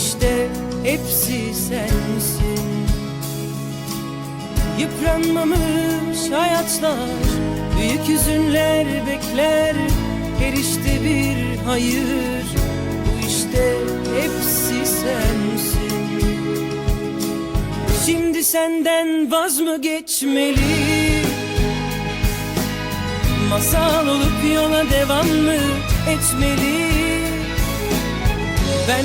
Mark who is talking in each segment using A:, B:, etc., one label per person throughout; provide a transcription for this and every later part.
A: işte hepsi sensin. Yıpranmamış hayatlar Büyük hüzünler bekler. Erişte bir hayır Bu işte hepsi sensin. Şimdi senden vaz mı geçmeli? Masal olup yola devam mı etmeli? Ben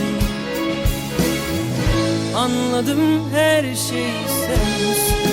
A: Anladım her şey sensin